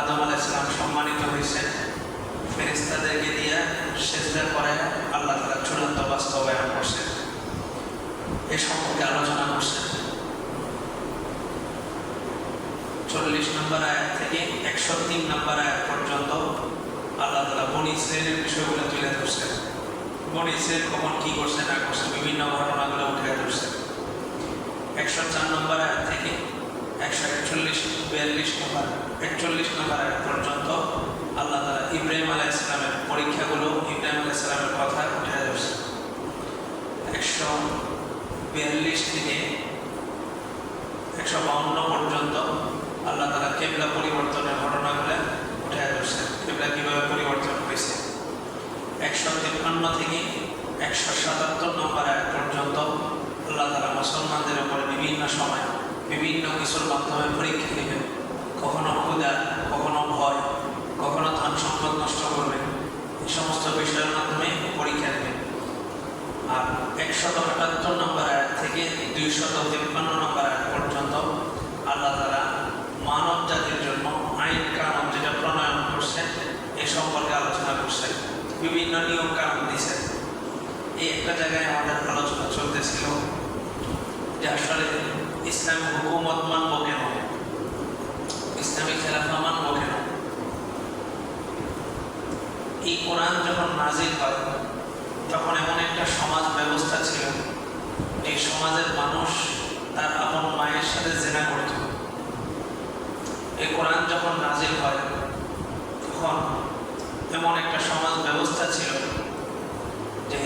আদম আলাহ ইসলাম সম্মানিত হয়েছেন। ফেরিস্তাদেরকে দিয়ে সেজদা করে আল্লাহ তালা চূড়ান্ত বাস্তবায়ন করছেন। এ সম্পর্কে আলোচনা করছেন। চল্লিশ নম্বর আয়াত থেকে একশো তিন নম্বর আয়াত পর্যন্ত আল্লাহ তালা বনি ইসরায়েলের বিষয়গুলো তুলে ধরছেন। বনি ইসরায়েল কখন কি করছে না করছে, বিভিন্ন ঘটনাগুলো উঠে ধরছেন। একশো চার নম্বর আয়াত থেকে একশো একচল্লিশ, বিয়াল্লিশ নম্বর, একচল্লিশ নম্বর আয়াত পর্যন্ত আল্লাহ তালা ইব্রাহিম আলাহ ইসলামের পরীক্ষাগুলো ইব্রাহিম আলাহ ইসলামের কথা উঠে ধরছে। একশো বিয়াল্লিশ থেকে একশো বাউন্ন পর্যন্ত আল্লাহ তালা কেবলা পরিবর্তনের ঘটনাগুলো উঠে ধরছেন কেবলা কীভাবে পরিবর্তন হয়েছে? একশো তিপ্পান্ন থেকে একশো সাতাত্তর নম্বর এক পর্যন্ত আল্লাহ তালা মুসলমানদের উপরে বিভিন্ন সময় বিভিন্ন কিছুর মাধ্যমে পরীক্ষা নেবেন কখনো ক্ষুদা কখনো ভয়, কখনো ধন সম্পদ নষ্ট করবেন এই সমস্ত বিষয়ের মাধ্যমে পরীক্ষা নেবেন আর একশত আটাত্তর নম্বর আয়াত থেকে দুইশত তিপ্পান্ন নম্বর আয়াত পর্যন্ত আল্লাহ তালা মানব জাতির জন্য আইন কানুন যেটা প্রণয়ন করছেন, এ সম্পর্কে আলোচনা করছেন। বিভিন্ন নিয়ম কানুন দিয়েছেন এই একটা জায়গায় আমাদের আলোচনা চলতেছিল যে আসলে ইসলাম হুকুমত মানব কেন? ইসলামী খেলাফা মানব কেন? এই কোরআন যখন নাজিল হয়, তখন এমন একটা সমাজ ব্যবস্থা ছিল যে সমাজের মানুষ তার আপন মায়ের সাথে জেনা করত। এই কোরআন যখন নাজিল হয়, তখন এমন একটা সমাজ ব্যবস্থা ছিল যে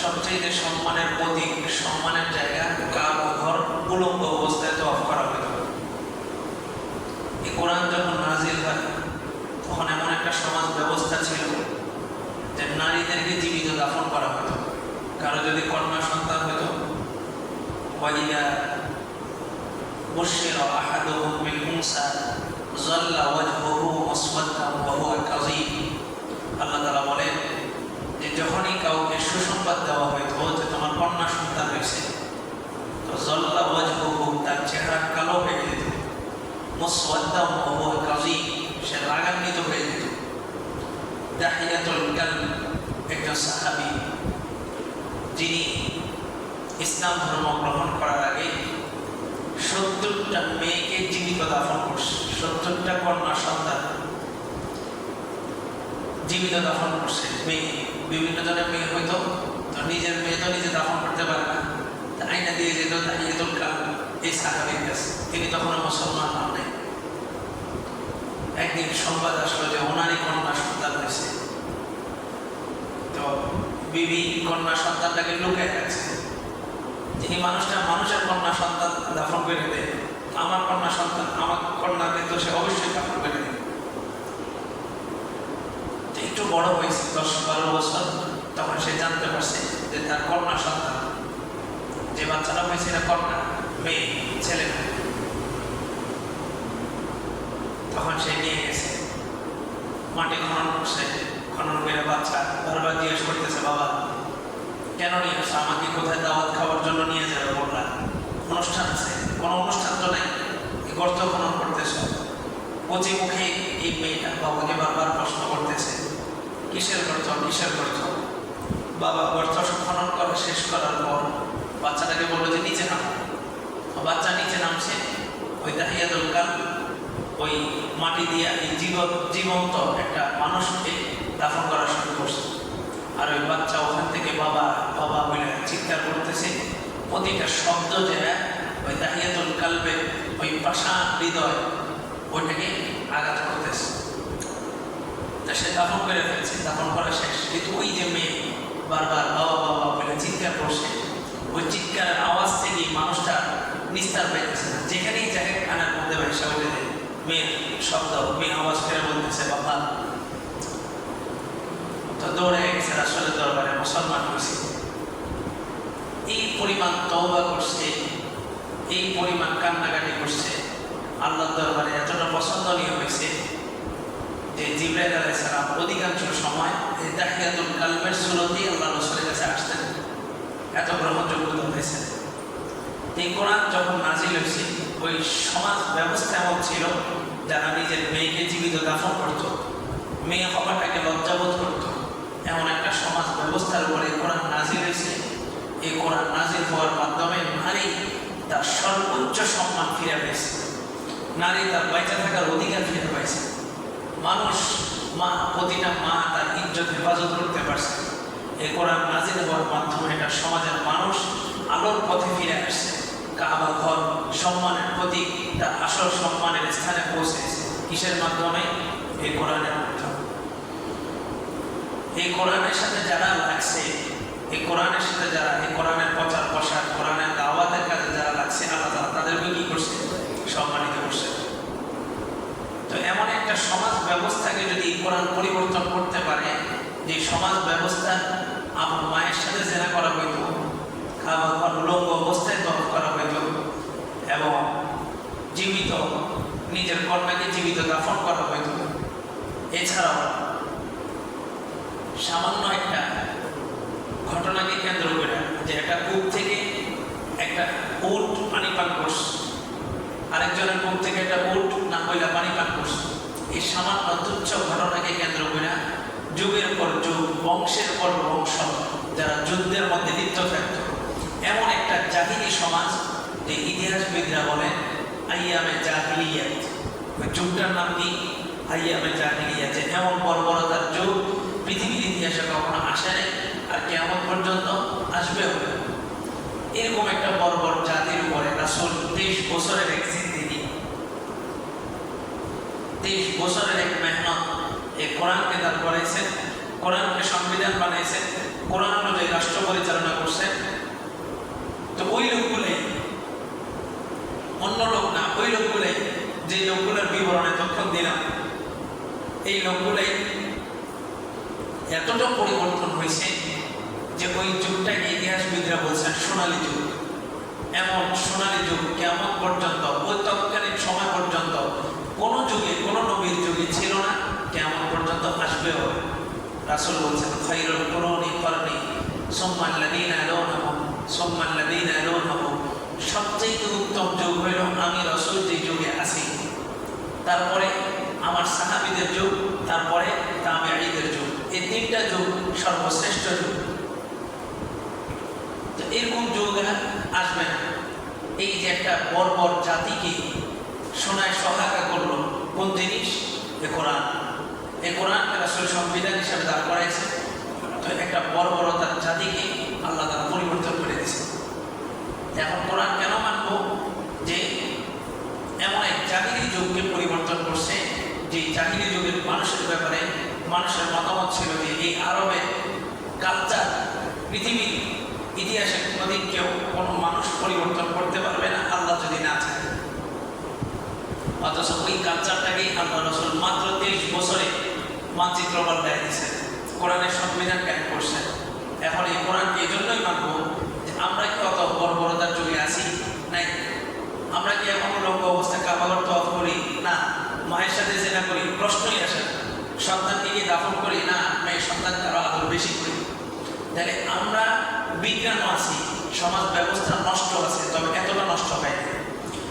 সবচেয়ে সম্মানের প্রতীক, সম্মানের জায়গা কাবা ঘর উলঙ্গ অবস্থায় তফ করা হয়ে যাবে। এই কোরআন যখন নাজিল হয়, তখন এমন একটা সমাজ ব্যবস্থা ছিল যে নারীদেরকে জীবিত দাফন করা হতো। কারও যদি কন্যা সন্তান হতো বলেন যে যখনই কাউকে সুসংবাদ দেওয়া হয়তো যে তোমার কন্যা সন্তান হয়েছে। জল্লা ওয়াজহুহু তার চেহারা কালো হয়ে যেত মুসওয়াদ্দা ওয়া কাযীম সে রাগান্বিত হয়ে যেত। দাহিয়াতুল কালব একজন সাহাবী, যিনি ইসলাম ধর্ম গ্রহণ করার আগে সত্তরটা মেয়েকে জীবিত দাফন করছে সত্তরটা কন্যা সন্তান জীবিত দাফন করছে। মেয়ে, বিভিন্ন জনের মেয়ে হইতো তো নিজের মেয়ে তো নিজে দাফন করতে পারে না। তা আইনা দিয়ে যেত তাহিয়াতুল কাল এই সাহাবির কাছে তিনি তখনও মুসলমান হন নাই। একদিন সংবাদ আসলো যে ওনারই কন্যা সন্তান হয়েছে। তো বিবি কন্যা সন্তানটাকে লুকায় রাখছে। যিনি মানুষটা মানুষের কন্যা সন্তান দাফন করে দেয়। আমার কন্যা সন্তান, আমার কন্যাকে তো সে অবশ্যই দাফন করে দেবে একটু বড় হয়েছে, দশ বারো বছর, তখন সে জানতে পারছে যে তার কন্যা সন্তান যে বাচ্চাটা হয়েছে এটা কন্যা মেয়ে, ছেলে। তখন সে নিয়ে গেছে। মাটি খনন করছে, খনন করে বাচ্চা বারবার জিজ্ঞেস করতেছে, বাবা, কেন নিয়ে আসো আমাকে কোথায় দাওয়াত খাওয়ার জন্য নিয়ে যাবে বললাম অনুষ্ঠান আছে, কোনো অনুষ্ঠান তো নেই। এই গর্ত খনন করতেছে? কচি মুখে এই মেয়েটা বাবাকে বারবার প্রশ্ন করতেছে, কিসের গর্ত? কিসের গর্ত? বাবা গর্ত খনন করা শেষ করার পর বাচ্চাটাকে বলল যে নিচে নামো তো বাচ্চা নিচে নামছে ওই দাহিয়াতুল কাল ওই মাটি দিয়ে জীব জীবন্ত একটা মানুষকে দাফন করা শুরু করছে আর ওই বাচ্চা ওখান থেকে বাবা বাবা বলে চিৎকার করতেছে, প্রতিটা শব্দ যে ওই দাহিয়াতুল কালবে, ওই পাষাণ হৃদয় ওইটাকে আঘাত করতেছে। তা সে দাফন করে ফেলছে, দাফন করা শেষ। কিন্তু ওই যে মেয়ে বারবার বাবা বাবা বলে চিৎকার করছে, ওই চিৎকারের আওয়াজ থেকে মানুষটা নিস্তার পাইতেছে না। যেখানেই যায় কানের মধ্যে ভাইসা উঠে দেয়। মেয়ের শব্দ মেয়ে আওয়াজ করে বলতেছে বাবা? তো দৌড়ে গেছে রাসুলের দরবারে, মুসলমান হয়েছে। এই পরিমাণ তওবা করছে, এই পরিমাণ কান্নাকাটি করছে আল্লাহ দরবারে এতটা পছন্দনীয় হয়েছে যে জিব্রাইল আলাইহিস সালাম অধিকাংশ সময় এই তাহিয়াতুল কালমের সুরতেই আল্লাহ রসুলের কাছে আসতেন। এত গ্রহণযোগ্যতা হয়েছে এই কোরআন যখন নাজিল হয়েছে, ওই সমাজ ব্যবস্থা এমন ছিল যারা নিজের মেয়েকে জীবিত দাফন করত, মেয়ে হওয়াটাকে লজ্জাবোধ করত। এমন একটা সমাজ ব্যবস্থার উপরে কোরআন নাজিল হয়েছে। এই কোরআন নাজিল হওয়ার মাধ্যমে নারী তার সর্বোচ্চ সম্মান ফিরে পেয়েছে। নারী তার বেঁচে থাকার অধিকার ফিরে পাইছে। মানুষ মা, প্রতিটা মা তার ইজ্জত হেফাজত করতে পারছে। এই কোরআন নাজির হওয়ার মাধ্যমে এটা সমাজের মানুষ আলোর পথে ফিরে আসছে। কাবা ঘর সম্মানের প্রতীক তার আসল সম্মানের স্থানে পৌঁছেছে কিসের মাধ্যমে? এই কোরআনের মাধ্যমে। এই কোরআনের সাথে যারা লাগছে এই কোরআনের সাথে যারা এই কোরআনের প্রচার, প্রসার, কোরআনের দাওয়াতের কাজে যারা লাগছে, আল্লাহ তাদেরকে কি করছে? সম্মানিত করছে। তো এমন একটা সমাজ ব্যবস্থাকে যদি কোরআন পরিবর্তন করতে পারে, যে সমাজ ব্যবস্থা আমার মায়ের সাথে জেনা করা হইত ঘর উলঙ্গ অবস্থায় হইত এবং জীবিত, নিজের কন্যাকে জীবিত দাফন করা হইত। এছাড়াও সামান্য একটা ঘটনাকে কেন্দ্র করে যে একটা কূপ থেকে একটা উট পানি পান করছে আরেকজনের মুখ থেকে একটা উট না কইলা পানি পান করছে এই সামান্য তুচ্ছ ঘটনাকে কেন্দ্র করে যুগের পর যুগ, বংশের পর বংশ, যারা যুদ্ধের মধ্যে লিপ্ত থাকত, এমন একটা জাহিনী সমাজ যে ইতিহাসবিদরা বলেন আইয়ামে জাহিলিয়াত। ওই যুগটার নাম কি? আইয়ামে জাহিলিয়াত। এমন বর্বরতার যুগ পৃথিবীর ইতিহাসে কখনো আসে নাই আর কেমন পর্যন্ত এরকম একটা বর্বর জাতির উপরে রাসুল তেইশ বছরের এক তেইশ বছরের এক মেহনত এই কোরআনকে কোরআনকে সংবিধান বানাইছেন কোরআন অনুযায়ী রাষ্ট্র পরিচালনা করছেন তো ওই লোকগুলো অন্য লোক না, ওই লোকগুলো যে লোকগুলোর বিবরণে তখন দিলাম, এই লোকগুলোই এতটা পরিবর্তন হয়েছে যে ওই যুগটাকে ইতিহাসবিদরা বলছেন সোনালী যুগ। এমন সোনালী যুগ কেমন পর্যন্ত ওই তৎকালীন সময় পর্যন্ত, কোন যুগে, কোন নবীর যুগে ছিল না, কেমন পর্যন্ত আসবেও? রাসুল বলছেন খৈরুল করণি করণি সোম্মাল্লাদিন আলোনহম সোম্মাল্লাদিন আলোনহম সবচেয়ে হইল, আমি রসুল যে যুগে আছি। তারপরে আমার সাহাবিদের যুগ, তারপরে তামিয়াইদের যুগ। এই তিনটা যুগ সর্বশ্রেষ্ঠ যুগ। তো এরকম যুগ আসবে না। এই যে একটা বর্বর জাতিকে সোনায় সহায়তা করল, কোন জিনিস? এ কোরআন। এই কোরআন আসলে সংবিধান হিসাবে দাঁড় করাইছে। তো একটা বর্বরতার জাতিকে আল্লাহ তারা পরিবর্তন করে দিয়েছে এখন কোরআন কেন মানবো যে এমন এক জাহিরি যুগকে পরিবর্তন করছে যে জাহিরি যুগের মানুষের ব্যাপারে মানুষের মতামত ছিল যে এই আরবের কালচার পৃথিবীর ইতিহাসে কোনোদিন কেউ কোনো মানুষ পরিবর্তন করতে পারবে না, আল্লাহ যদি না চায়। অথচ ওই কালচারটাকেই আল্লাহ রসুল মাত্র তেইশ বছরে মানচিত্র পাল্টায় দিয়েছেন। কোরআনের সংবিধান ক্যান করছেন। এখন এই কোরআনকে এই জন্যই মানবো যে আমরা কি অত বর্বরতার যুগে আছি? নাই। আমরা কি এখন লম্ব অবস্থায় কাবাগর তো করি? না। মায়ের সাথে জেনা করি, প্রশ্নই আসে না। সন্তানকে কি দাফন করি, না মেয়ে সন্তানকে আরও আদর বেশি করি। তাহলে আমরা বিজ্ঞানও আছি, সমাজ ব্যবস্থা নষ্ট আছে, তবে এতটা নষ্ট হয়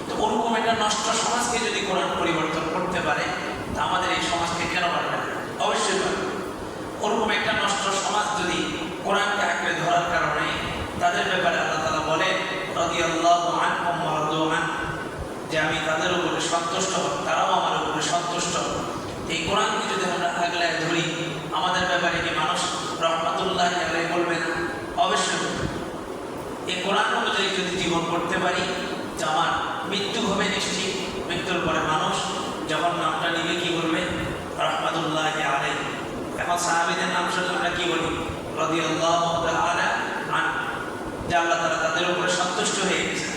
তো ওরকম একটা নষ্ট সমাজকে যদি কোরআন পরিবর্তন করতে পারে, তা আমাদের এই সমাজকে কেন পারবে না? অবশ্যই পারবে ওরকম একটা নষ্ট সমাজ যদি কোরআনকে আঁকড়ে ধরার কারণে, তাদের ব্যাপারে আল্লাহ তালা বলে রদি আল্লাহ যে আমি তাদের উপরে সন্তুষ্ট হব, তারাও আমার উপরে সন্তুষ্ট হবে। এই কোরআনকে যদি আমরা আগলায় ধরি, আমাদের ব্যাপারে কি মানুষ রহমাতুল্লাহ বলবে না? অবশ্যই। এই কোরআন অনুযায়ী যদি জীবন করতে পারি, যে আমার মৃত্যু হবে নিশ্চিত, মৃত্যুর পরে মানুষ যখন নামটা নিবে কি বলবে? রহমাতুল্লাহ আলাই এখন সাহাবিদের নাম শুনলে আমরা কি বলি? রদি আল্লাহ যে আল্লাহ তারা তাদের উপরে সন্তুষ্ট হয়ে গেছে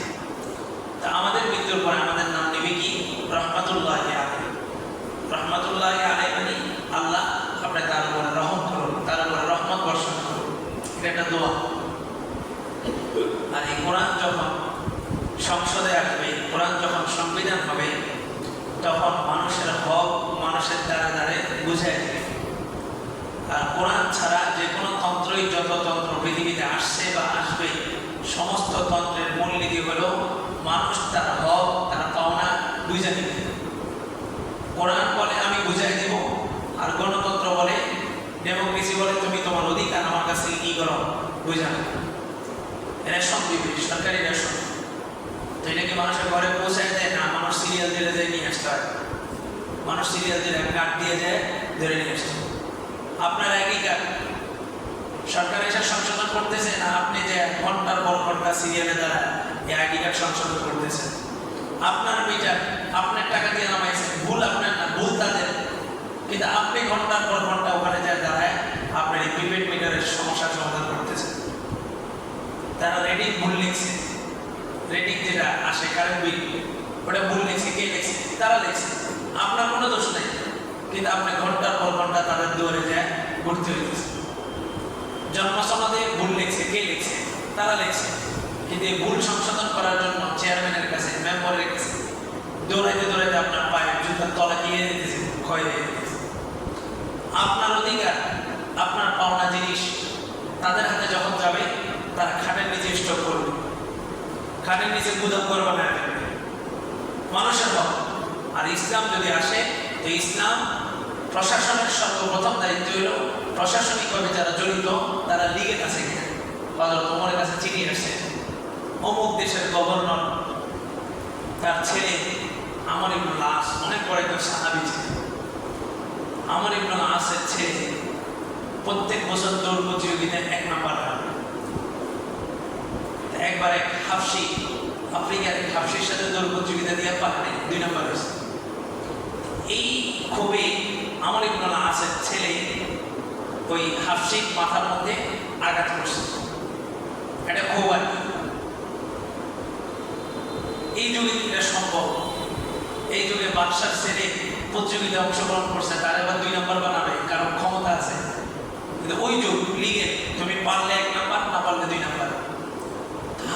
তা আমাদের মৃত্যুর পরে আমাদের নাম নেবে কি রহমাতুল্লাহ আলাই রহমাতুল্লাহ আলাই মানে আল্লাহ আপনি তার উপরে রহম করুন তার উপরে রহমত বর্ষণ করুন এটা একটা দোয়া বুঝাই দেবে আর কোরআন ছাড়া যে কোনো তন্ত্রই যত তন্ত্র পৃথিবীতে আসছে বা আসবে সমস্ত তন্ত্রের মূলনীতি হলো মানুষ তার হক তার পাওনা বুঝে নিবে কোরআন বলে আমি বুঝাই দেব আর গণতন্ত্র বলে ডেমোক্রেসি বলে তুমি তোমার অধিকার আমার কাছে কি করো বুঝানো রেশন দিবে সরকারি রেশন তো এটা কি মানুষের ঘরে পৌঁছায় দেয় না মানুষ সিরিয়াল দিলে দিয়ে হয় মানুষ সিরিয়াল দিলে কার্ড দিয়ে যায় ধরে নিয়ে হয়। আপনার একই কার্ড সরকার এসে সংশোধন করতেছে না, আপনি যে ঘণ্টার পর ঘণ্টা সিরিয়ালে দ্বারা এই আইডি কার্ড সংশোধন করতেছেন। আপনার মিটার, আপনার টাকা দিয়ে নামাইছেন, ভুল আপনার না, ভুল তাদের। কিন্তু আপনি ঘণ্টার পর ঘণ্টা ওখানে যায় দাঁড়ায়, আপনার এই প্রিপেড মিটারের সমস্যার সমাধান করতেছেন। তারা রেটিং ভুল লিখছে। রেটিং যেটা আসে কারেন্ট বিল ওটা ভুল লিখছে, কে লিখছে, তারা লিখছে। আপনার কোনো দোষ নেই। কিন্তু আপনি ঘণ্টার পর ঘণ্টা তাদের দুয়ারে যায় ঘুরতে হইতেছে জন্মসনদে ভুল লিখছে, কে লিখছে, তারা লিখছে। কিন্তু এই ভুল সংশোধন করার জন্য চেয়ারম্যানের কাছে মেম্বারের কাছে দৌড়াইতে দৌড়াইতে আপনার পায়ে জুতার তলা গিয়ে দিতেছে, ক্ষয় হয়ে যেতেছে আপনার অধিকার, আপনার পাওনা জিনিস, তাদের হাতে যখন যাবে, তারা খাটের নিচে স্টক করবে। খাটের নিচে গুদাম করবে না। মানুষের হক আর ইসলাম যদি আসে, তো ইসলাম প্রশাসনের সর্বপ্রথম দায়িত্ব হলো প্রশাসনিকভাবে যারা জড়িত, তারা লিগের কাছে গিয়ে হজরত কাছে চিঠি আসে। অমুক দেশের গভর্নর, তার ছেলে আমার ইবনুল লাশ অনেক বড় একজন সাহাবি ছিল আমার ইবনুল লাশের ছেলে প্রত্যেক বছর দৌড় প্রতিযোগিতায় এক নাম্বার একবার এক হাফসি আফ্রিকার হাফসির সাথে দৌড় প্রতিযোগিতা দিয়ে পারে দুই নাম্বার এই ক্ষোভে আমার ইবনুল আসের ছেলে ওই হাফসিক মাথার মধ্যে আঘাত করছে। এটা ক্ষোভ আর। এই যুগে এটা সম্ভব? এই যুগে বাদশার ছেলে প্রতিযোগিতায় অংশগ্রহণ করছে, তার এবার দুই নম্বর বানাবে, কারণ ক্ষমতা আছে। কিন্তু ওই যুগ লিগে তুমি পারলে এক নাম্বার, না পারলে দুই নাম্বার।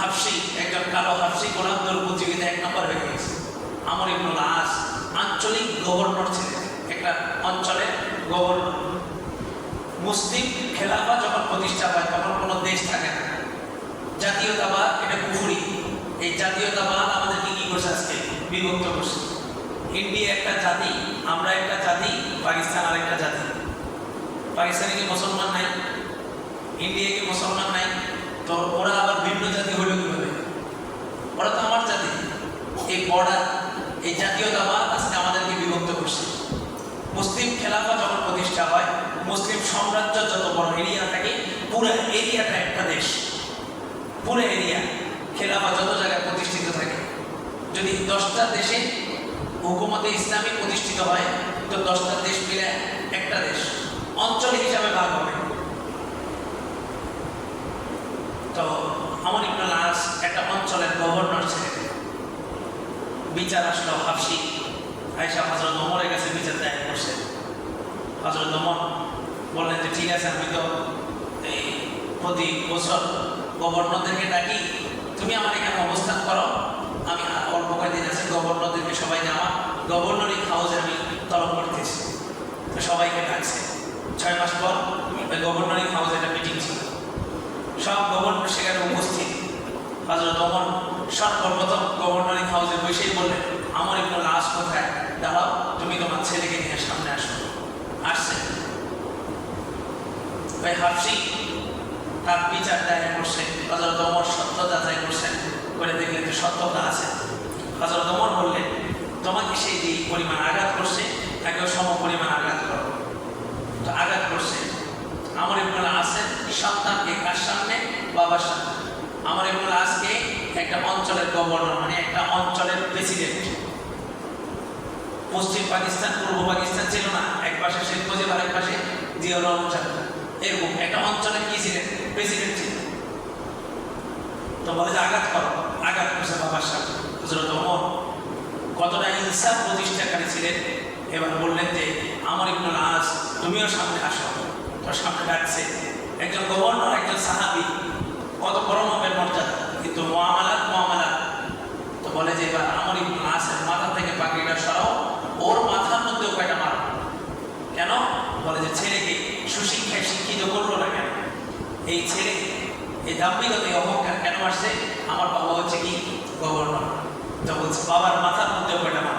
হাফসি, একজন কালো হাফসি গোলামদর প্রতিযোগিতা এক নম্বর হয়ে গেছে আমার ইবনুল আস, আঞ্চলিক গভর্নর ছিলেন। একটা অঞ্চলের গভর্নর মুসলিম খেলাফা যখন প্রতিষ্ঠা পায় তখন কোনো দেশ থাকে না। জাতীয়তাবাদ, এটা পুকুরি এই জাতীয়তাবাদ আমাদেরকে কি করছে আজকে? বিভক্ত করছে। ইন্ডিয়া একটা জাতি, আমরা একটা জাতি, পাকিস্তান আরেকটা জাতি। পাকিস্তানে কি মুসলমান নাই? ইন্ডিয়া কি মুসলমান নাই? তো ওরা আবার ভিন্ন জাতি হইল কীভাবে ওরা তো আমার জাতি। এই বর্ডার, এই জাতীয়তাবাদ আজকে আমাদেরকে বিভক্ত করছে। মুসলিম খেলাফা যখন প্রতিষ্ঠা হয়, মুসলিম সাম্রাজ্য যত বড় এরিয়া থাকে, পুরো এরিয়াটা একটা দেশ। পুরো এরিয়া খেলাফা যত জায়গায় প্রতিষ্ঠিত থাকে। যদি দশটা দেশে হুকুমতে ইসলামী প্রতিষ্ঠিত হয়, তো দশটা দেশ মিলে একটা দেশ। অঞ্চল হিসাবে ভাগ হবে। তো আমার ইবনুল আস একটা অঞ্চলের গভর্নর ছিলেন বিচার আসলো হাফসি। আয়সা হজরত ওমরের কাছে বিচার দায়ের করছেন হজরত ওমর বললেন যে, ঠিক আছে, আমি তো এই প্রতি বছর গভর্নরদেরকে ডাকি। তুমি আমার এখানে অবস্থান করো। আমি অল্প কয়েকদিন আছে গভর্নরদেরকে সবাই আমার গভর্নরিং হাউসে আমি তলব করতেছি। সবাইকে ডাকছে। ছয় মাস পর গভর্নরিং হাউসে একটা মিটিং ছিল। সব গভর্নর সেখানে উপস্থিত। হজরত ওমর, সর্বপ্রথম গভর্নরিং হাউসে বসেই বললেন, আমার একটু লাশ কোথায়? দাঁড়াও, তুমি তোমার ছেলেকে নিয়ে সামনে আসো। আসছে। ওই হাফসি তার বিচার দায়ের করছে হজরত ওমর সত্য যাচাই করছেন করে দেখলেন যে সত্যতা আছে। হজরত ওমর বললেন, তোমাকে সেই যে পরিমাণ আঘাত করছে, তাকেও সম পরিমাণ আঘাত করো। তো আঘাত করছে। আমার ইবনুল আসের সন্তানকে কার সামনে? বাবার সামনে। আমার ইবনুল আজকে একটা অঞ্চলের গভর্নর মানে একটা অঞ্চলের প্রেসিডেন্ট পশ্চিম পাকিস্তান, পূর্ব পাকিস্তান ছিল না, এক পাশে শেখ মুজিব আর এক পাশে জিয়াউর রহমান এরকম একটা অঞ্চলে কি ছিলেন প্রেসিডেন্ট ছিলেন তো বলে যে আঘাত করো, আঘাত করছে বাবার সামনে। ওমর কতটা ইনসাফ প্রতিষ্ঠাকারী ছিলেন, এবার বললেন যে, আমার ইবনুল আজ তুমিও সামনে আসো। সামনে ডাকছে একজন গভর্নর, একজন সাহাবি, কত বড় মাপের মর্যাদা। কিন্তু মহামালাত মহামালাত। তো বলে যে, এবার আমার আসের মাথা থেকে পাখিটা সরাও, ওর মাথার মধ্যেও কয়টা মারো? কেন? বলে যে, ছেলেকে সুশিক্ষায় শিক্ষিত করল না কেন? এই ছেলে, এই দাম্ভিকতা, এই অহংকার কেন আসছে? আমার বাবা হচ্ছে কি? গভর্নর। তো বলছে, বাবার মাথার মধ্যে কয়টা মা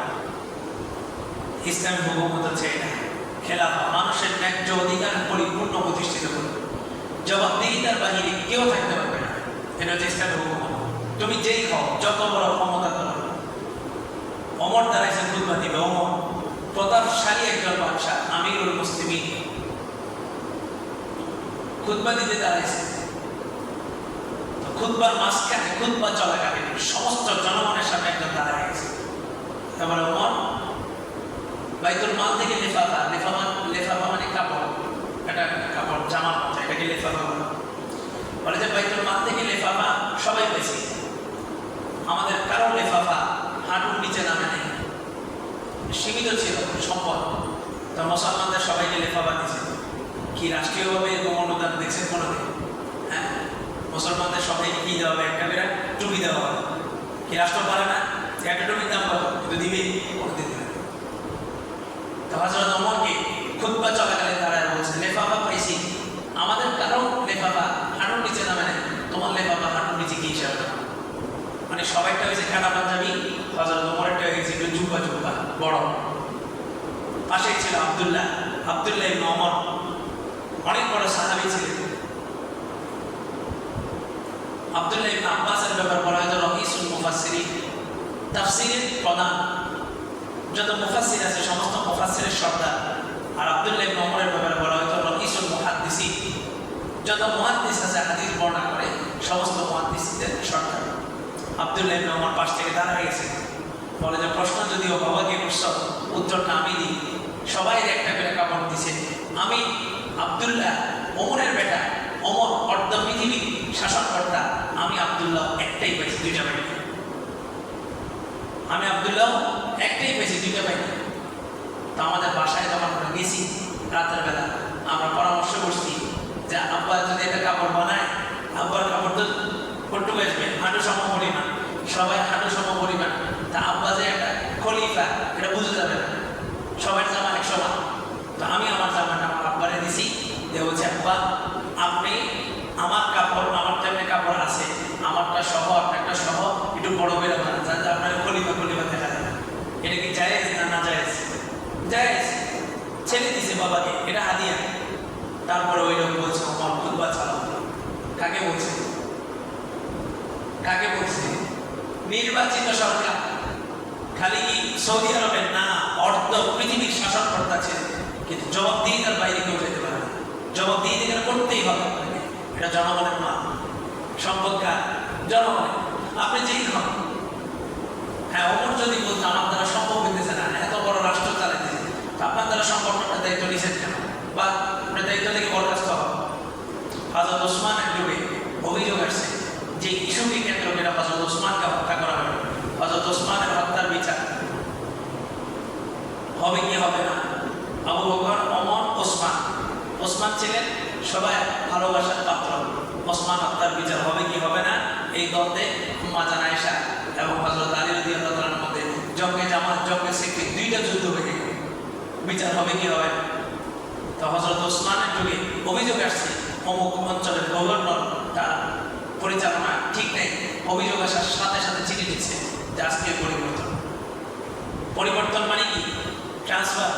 ইসলামী হুকুমত হচ্ছে এটা খেলাফা মানুষের ন্যায্য অধিকার পরিপূর্ণ প্রতিষ্ঠিত করবে জবাবদিহিতার বাহিরে কেউ থাকতে পারবে না। এটা ইসলামী হুকুমত তুমি যেই খাও যত বড় ক্ষমতা তোমার। অমর দাঁড়াইছে খুদবা দিবে। অমর, প্রতাপশালী একজন বাদশাহ আমিরুল মুসলিমিন। খুদবা দিতে দাঁড়াইছে খুদবার মাঝখানে খুদবা চলাকালীন সমস্ত জনগণের সামনে একজন দাঁড়ায় গেছে। তারপরে অমর বাইতুল মাল থেকে লেফাফা লেফাফা লেফাফা মানে কাপড়। এটা কাপড় মতো এটাকে লেফাফা বলে বলে যে বাইতুল মাল থেকে লেফাফা সবাই পেয়েছে আমাদের কারও লেফাফা হাঁটুর নিচে নামে নেই। সীমিত ছিল, সম্পদ। তো মুসলমানদের সবাইকে লেফাফা দিয়েছে কি রাষ্ট্রীয়ভাবে এরকম অনুদান দেখছেন কোনোদিন? হ্যাঁ? মুসলমানদের সবাইকে কি দেওয়া হবে? একটা করে টুপি দেওয়া হবে। কি রাষ্ট্র পারে না? একটা টুপির দাম কত? কিন্তু দিবে কোনোদিন দিবে না। তো ওমরকে খুতবা চলাকালীন দাঁড়ায় বলছে লেফাফা পাইছি। আমাদের কারও লেফাফা হাঁটুর নিচে নামে না তোমার লেফাফা হাঁটুর নিচে কি হিসাবে মানে সবাইটা হয়েছে খাটা পাঞ্জাবি হজরত ওমরেরটা হয়ে একটু জুব্বা জুব্বা বড়। পাশেই ছিল আব্দুল্লাহ আব্দুল্লাহ ইবনে ওমর। অনেক বড় সাহাবী ছিলেন আব্দুল্লাহ ইবনে আব্বাসের ব্যাপার বলা হয় রহিসুল মুফাসসিরিন, তাফসীরের প্রধান। যত মুফাসসির আছে, সমস্ত মুফাসসিরের সর্দার। আর আব্দুল্লাহ ইবনে ওমরের ব্যাপারে বলা হয় রহিসুল মুহাদ্দিসিন। যত মুহাদ্দিস আছে, হাদিস বর্ণনা করে সমস্ত মুহাদ্দিসদের সর্দার। আব্দুল্লাহ ইবনে পাশ থেকে দাঁড়ায় গেছে। বলে যে, প্রশ্ন যদিও বাবাকে করছ উত্তরটা আমি দিই। সবাই একটা করে কাপড় দিছে। আমি আব্দুল্লাহ ওমরের বেটা, ওমর অর্ধ পৃথিবী শাসনকর্তা আমি আব্দুল্লাহ একটাই পেয়েছি, দুইটা পাইনি আমি আব্দুল্লাহ একটাই পেয়েছি দুইটা পাইনি তো আমাদের বাসায় যখন আমরা গেছি, রাতের বেলা, আমরা পরামর্শ করছি যে আব্বা যদি একটা কাপড় বানায়, আব্বার কাপড় তো কটুক আসবে হাঁটু সম পরিমাণ, সবাই হাঁটু সম পরিমাণ। তা আব্বা যে একটা খলিফা, এটা বুঝে যাবে না। সবার জামা এক সমান তো আমি আমার জামাটা আমার আব্বারে দিছি যে বলছে, আব্বা, আপনি আমার কাপড়, আমার তেমনি কাপড় আছে, আমারটা সহ আপনারটা সহ একটু বড় করে বানান যাতে আপনার খলিফা খলিফা দেখা যায় এটা কি জায়েজ না না জায়েজ জায়েজ ছেলে দিছে বাবাকে এটা হাদিয়া তারপরে ওই লোক বলছে আমার খুদবা চালাও কাকে বলছে? কাকে বলছে? নির্বাচিত সরকার। খালি সৌদি আরবের? না, অর্ধ পৃথিবীর শাসনকর্তা ছিল। কিন্তু জবাবদিহিতার বাইরে কেউ যেতে পারে না। জবাবদিহিতা করতেই হবে এটা জনগণের মা সম্পদকার জনগণের। আপনি যেই হন। হ্যাঁ অমর যদি বলতো আমার দ্বারা সম্ভব হইতেছে না। এত বড় রাষ্ট্র চালাইতেছে। তো আপনার দ্বারা সম্পর্ক আপনার দায়িত্ব নিছেন কেন? বা আপনার দায়িত্ব থেকে বরখাস্ত হবে হাজরত ওসমানের যুগে অভিযোগ আসছে যে ইস্যুকে কেন্দ্র করে হজরত ওসমানকে হত্যা করা হবে হজরত ওসমানের হত্যার বিচার হবে কি হবে না? আবু বকর অমর ওসমান। ওসমান ছিলেন সবাই ভালোবাসার পাত্র। ওসমান হত্যার বিচার হবে কি হবে না? এই দ্বন্দ্বে মাজান আয়েশা এবং হজরত আলী রদি আল্লাহর মধ্যে জঙ্গে জামাত, জঙ্গে সিদ্ধি দুইটা যুদ্ধ হয়ে বিচার হবে কি হবে তো হজরত ওসমানের যুগে অভিযোগ আসছে অমুক অঞ্চলের গভর্নর তার পরিচালনা ঠিক নেই। অভিযোগ আসার সাথে সাথে চিঠি দিচ্ছে যে পরিবর্তন। পরিবর্তন মানে কি? ট্রান্সফার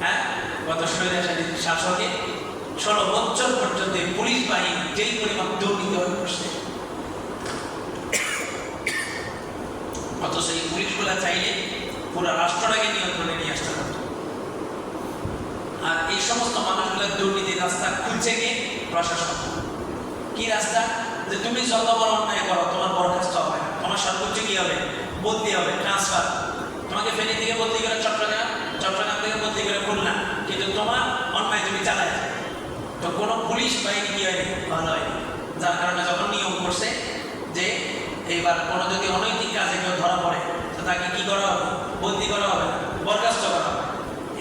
হ্যাঁ? গত স্বৈরাচারী শাসকে ষোলো বছর পর্যন্ত পুলিশ বাহিনী যেই পরিমাণ দুর্নীতি হয়ে বসছে অথচ এই পুলিশগুলা চাইলে পুরো রাষ্ট্রটাকে নিয়ন্ত্রণে নিয়ে আসতে আর এই সমস্ত মানুষগুলোর দুর্নীতির রাস্তা খুঁজছে কে? প্রশাসন। কি রাস্তা? যে তুমি যত বড় অন্যায় করো, তোমার বরখাস্ত হবে। তোমার সর্বোচ্চ কি হবে? বদলি হবে ট্রান্সফার তোমাকে ফেনী থেকে বদলি করে চট্টগ্রাম চট্টগ্রাম থেকে বদলি করে খুলনা। কিন্তু তোমার অন্যায় তুমি চালাই তো কোনো পুলিশ বাহিনী কি হয়নি? ভালো হয়নি। যার কারণে যখন নিয়ম করছে যে এইবার কোনো যদি অনৈতিক কাজে কেউ ধরা পড়ে, তো তাকে কি করা হবে? বদলি করা হবে বরখাস্ত করা হবে।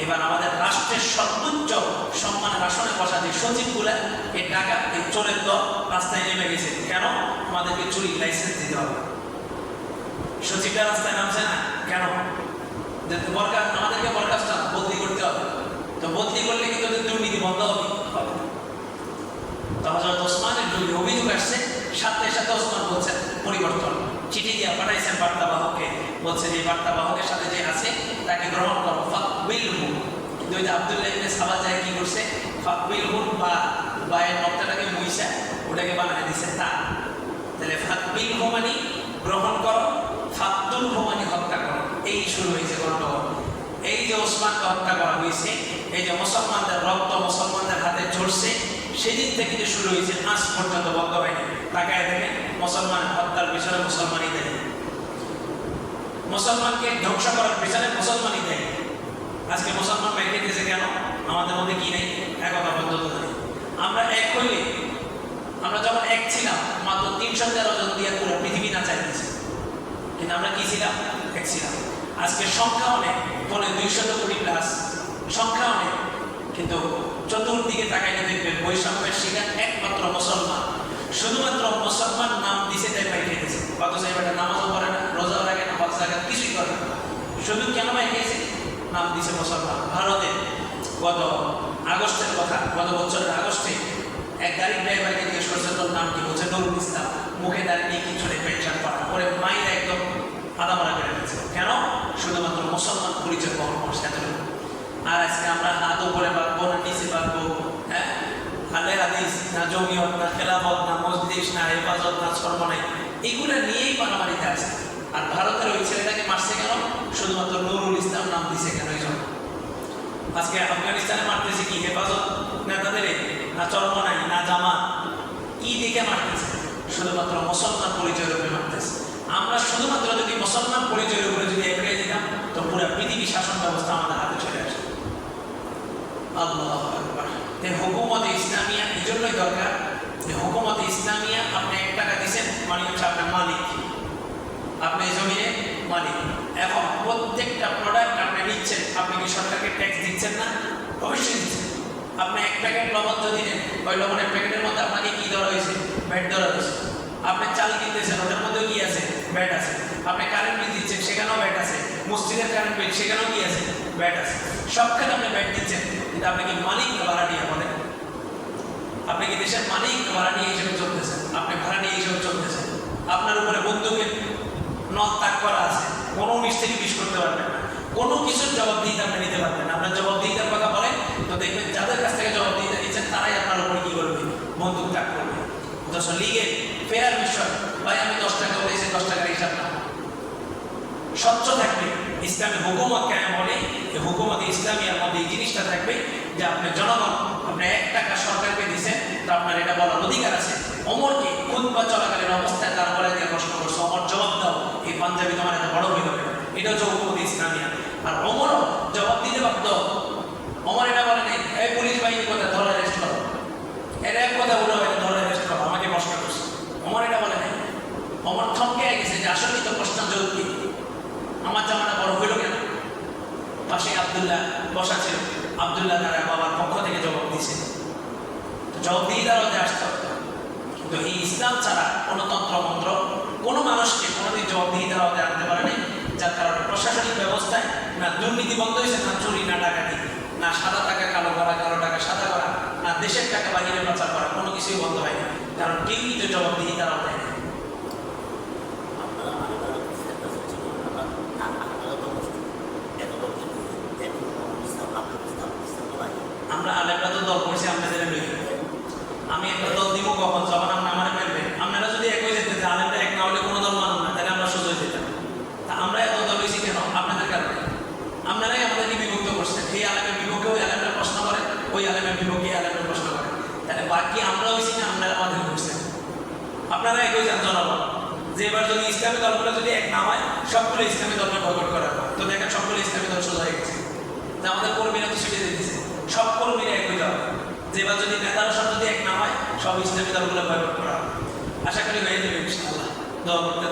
এবার আমাদের রাষ্ট্রের সর্বোচ্চ সম্মানের আসনে বসা যে সচিবগুলা এই টাকা এই চোরের দল রাস্তায় নেমে গেছে। কেন? আমাদেরকে চুরি লাইসেন্স দিতে হবে। সচিবটা রাস্তায় নামছে না। কেন? আমাদেরকে বদলি করতে হবে। তো বদলি করলে দুর্নীতি বন্ধ হবে। না। হজরত ওসমানের যুগে অভিযোগ আসছে। সাথে সাথে ওসমান বলছেন, পরিবর্তন। চিঠি দিয়ে পাঠাইছেন বার্তাবাহককে। বলছে যে বার্তাবাহকের সাথে যে আছে, তাকে গ্রহণ করো। ফাকবিল হু কিন্তু ওই যে আব্দুল্লাহ ইবনে সাবা যায়, কি করছে? বা মুইসা, ওটাকে বানায় দিছে। তা, তাহলে মানে গ্রহণ করো, ফাকদুল মানে হত্যা করো। এই শুরু হয়েছে এই যে ওসমানকে হত্যা করা হয়েছে, এই যে মুসলমানদের রক্ত মুসলমানদের হাতে ঝরছে, সেদিন থেকে যে শুরু হয়েছে, আজ পর্যন্ত বন্ধ হয়নি। তাকায় দেখে মুসলমান হত্যার পিছনে মুসলমানই দেয় মুসলমানকে ধ্বংস করার পিছনে মুসলমানই দেয় আজকে মুসলমান বাইরে দিয়েছে কেন আমাদের মধ্যে কি নেই? একতা বদ্ধতা নেই। আমরা এক হইলে, আমরা যখন এক ছিলাম, মাত্র তিনশো তেরো জন দিয়ে পুরো পৃথিবী না চাইতেছে। কিন্তু আমরা কি ছিলাম? এক ছিলাম। আজকে সংখ্যা অনেক, ফলে দুইশত কোটি প্লাস সংখ্যা অনেক। কিন্তু চতুর্দিকে তাকাইলে দেখবেন বৈষম্যের শিকার একমাত্র মুসলমান। শুধুমাত্র মুসলমান নাম দিছে তাই পাই খেয়েছে। অথচ এবার নামাজও করে না, রোজাও রাখে না, হজ রাখে, কিছুই করে না। শুধু কেন পাই খেয়েছে? নাম দিছে মুসলমান ভারতে গত আগস্টের কথা, গত বছরের আগস্টে এক গাড়ির ড্রাইভারকে জিজ্ঞেস করছে, তোর নাম কি? বলছে নুরুল ইসলাম মুখে দাঁড়িয়ে নিয়ে কিছু পেনশন করা পরে মাইর একদম আদামারা করে দিচ্ছে কেন? শুধুমাত্র মুসলমান পরিচয় বহন করছে এতটুকু। আর আজকে আমরা হাত উপরে পাকবো না নিচে পাকবো হ্যাঁ? আলে হাদিস, না জমিয়ত, না খেলাফত, না মসজিদ না হেফাজত, না সর্বনাই এগুলো নিয়েই পানামারিতে আছে। আর ভারতের ওই ছেলেটাকে মারছে কেন? শুধুমাত্র নুরুল ইসলাম নাম দিছে কেন এই আজকে আফগানিস্তানে মারতেছে কি? হেফাজত? নেতাদের না চরমনাই না জামা কি দেখে মারতেছে? শুধুমাত্র মুসলমান পরিচয়ের উপরে মারতেছে। আমরা শুধুমাত্র যদি মুসলমান পরিচয়ের উপরে যদি এগিয়ে যেতাম তো পুরো পৃথিবী শাসন ব্যবস্থা আমাদের হাতে চলে আসে। আল্লাহ এই ইসলামিয়া এই জন্যই দরকার যে হুকুমতে ইসলামিয়া আপনি এক টাকা দিচ্ছেন মানে হচ্ছে আপনার মালিক। আপনি জমিনে মালিক এখন প্রত্যেকটা প্রোডাক্ট আপনি নিচ্ছেন, আপনি কি সরকারকে ট্যাক্স দিচ্ছেন না? অবশ্যই দিচ্ছেন। আপনি এক প্যাকেট লবণ যদি নেন ওই লবণের প্যাকেটের মধ্যে আপনাকে কি ধরা হয়েছে? ব্যাট ধরা হয়েছে। আপনি চাল কিনতেছেন, ওটার মধ্যেও কি আছে? ব্যাট আছে। আপনি কারেন্ট বিল দিচ্ছেন, সেখানেও ব্যাট আছে। মসজিদের কারেন্ট বিল সেখানেও কি আছে? ব্যাট আছে। সবখানে আপনি ব্যাট দিচ্ছেন। কিন্তু আপনি কি মালিক না ভাড়াটিয়া বলেন? আপনি কি দেশের মালিক না ভাড়াটিয়া হিসেবে চলতেছেন আপনি ভাড়াটিয়া হিসেবে চলতেছেন আপনার উপরে বন্দুকের নল তাক করা আছে, কোনো থেকে বিষ করতে পারবেন না। কোনো কিছুর জবাব দিতে আপনি নিতে পারবেন না। আপনার জবাব দিতে কথা বলেন তো দেখবেন যাদের কাছ থেকে জবাব দিতে নিচ্ছেন, তারাই আপনার উপরে কি করবে? বন্দুক তাক করবে। অথচ লিগে ফেয়ার বিষয় ভাই, আমি দশ টাকা বলেছি দশ টাকার হিসাব না। স্বচ্ছ থাকবে। ইসলামী হুকুমত কেন বলে হুকুমত ইসলামিয়ার মধ্যে এই জিনিসটা থাকবে যে আপনি জনগণ, আপনি এক টাকা সরকারকে দিচ্ছেন তো আপনার এটা বলার অধিকার আছে। অমরকে খুদ বা চলাকালীন অবস্থায় তারপরে দিয়ে প্রশ্ন করছে অমর জবাব দাও এই পাঞ্জাবি তোমার এত বড় হয়ে যাবে এটা হচ্ছে হুকুমত ইসলামিয়া। আর অমরও জবাব দিতে পারত অমর এটা বলে নেই, এই পুলিশ বাহিনী কথা ধরে অ্যারেস্ট করো। এর এক কথা বলে এটা ধরে অ্যারেস্ট করো, আমাকে প্রশ্ন করছে। অমর এটা বলে নাই। অমর থমকে গেছে যে আসলেই তো প্রশ্ন জরুরি আমার জামাটা বড় হইল কেন? পাশে আবদুল্লাহ বসা ছিল। আবদুল্লাহ তারা বাবার পক্ষ থেকে জবাব দিয়েছে। জবাব দিয়ে দাঁড়াতে আসতে হবে। কিন্তু এই ইসলাম ছাড়া কোনো তন্ত্রমন্ত্র, কোনো মানুষকে কোনোদিন জবাব দিয়ে দাঁড়াতে আনতে পারে নাই যার কারণে ব্যবস্থায় না দুর্নীতি বন্ধ হয়েছে, না চুরি, না ডাকাতি, না সাদা টাকা, কালো করা, কালো টাকা, সাদা করা, না দেশের টাকা বাহিরে পাচার করা, কোনো কিছুই বন্ধ হয় না কারণ কেউ তো জবাব দিয়ে তারা দেয় না আপনারা মানে তারা চেষ্টা করছেন আপনারা আপনারা তো এত লোক এত ইসলাম আপনার ইসলাম ইসলাম তো নাই আমরা আলেমরা তো দল করছি আপনাদের লই আমি একটা দল দিব কখন যখন আপনি আমার ফেলবে আপনারা যদি এক হয়ে যেতে যে আলেমরা এক না হলে কোনো দল মানুন না তাহলে আমরা সোজা হয়ে যেতাম তা আমরা এত দল হয়েছি কেন আপনাদের কারণে আপনারাই আমাদেরকে বিভক্ত করছেন এই আলেমের বিপক্ষে ওই আলেমের প্রশ্ন করে ওই আলেমের বিপক্ষে এই আলেমের প্রশ্ন করে তাহলে বাকি আমরা হয়েছি না আপনারা আমাদের করছেন আপনারা এক হয়ে যান জনগণ যে এবার যদি ইসলামী দলগুলো যদি এক না হয় সবগুলো ইসলামী দলকে বয়কট করা হয় তো দেখেন সবগুলো ইসলামী দল সোজা হয়ে গেছে যে আমাদের কর্মীরা তো ছুটে দিতেছে সব কর্মীরা এক হয়ে যাবে যে এবার যদি নেতারা সব যদি এক না